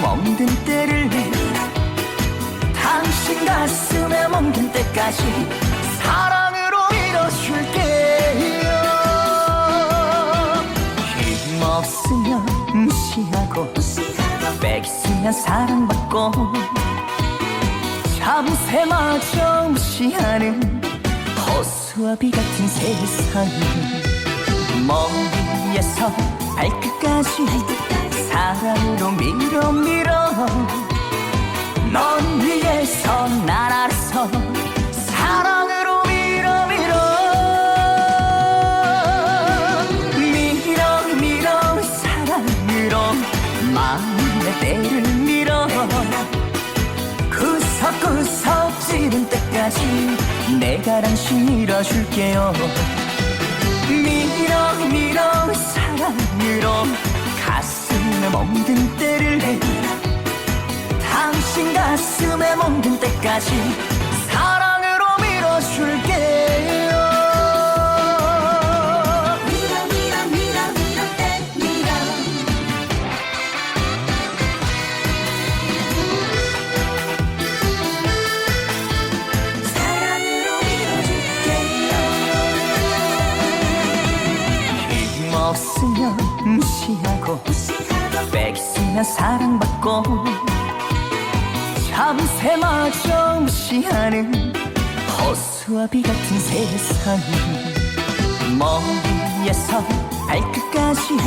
멍든 때를 당신 가슴에 멍든 때까지 사랑으로 밀어줄게요 힘없으면 무시하고 뺏으면 사랑받고 참새마저 무시하는 호수와 비 같은 세상 머리에서 발끝까지 사랑으로 밀어 밀어. 넌 위에서 날 아래서 사랑으로 밀어 밀어. 밀어 밀어. 사랑으로 마음의 때를 밀어. 구석구석 찌른 때까지 내가 당신 밀어줄게요. 밀어 밀어. 가슴에 멍든 때를 당신 가슴에 멍든 때까지 사랑으로 밀어줄게요. 밀어 밀어 밀어 밀어 때 밀어. 사랑으로 밀어줄게요. 힘 없으면 무시하고 무시하고 뺏으면 사랑받고 참새마저 무시하는 호수와 비 같은 세상 머리에서 발끝까지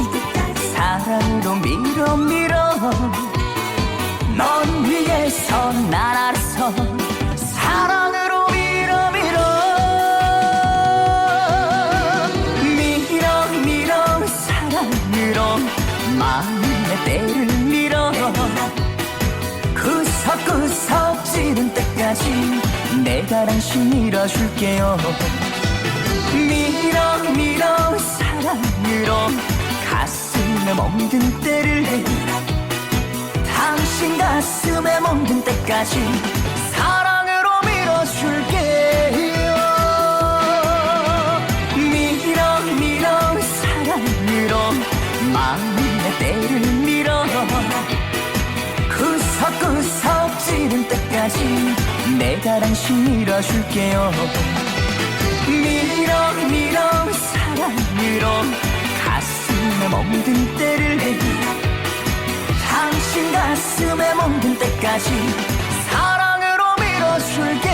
사랑으로 밀어 밀어 넌 위에서 날 아래서 사랑으로 밀어 밀어 밀어 밀어 사랑으로 마음의 때를 때까지. 내가 당신 밀어줄게요. 밀어 밀어 사랑으로 가슴에 멍든 때를 당신 가슴에 멍든 때까지 사랑으로 밀어줄게요. 밀어 밀어 사랑으로 마음의 때를 밀어. 구석구석 내가 당신 밀어줄게요. 밀어 밀어 사랑으로 가슴에 멍든 때를 당신 가슴에 멍든 때까지 사랑으로 밀어줄게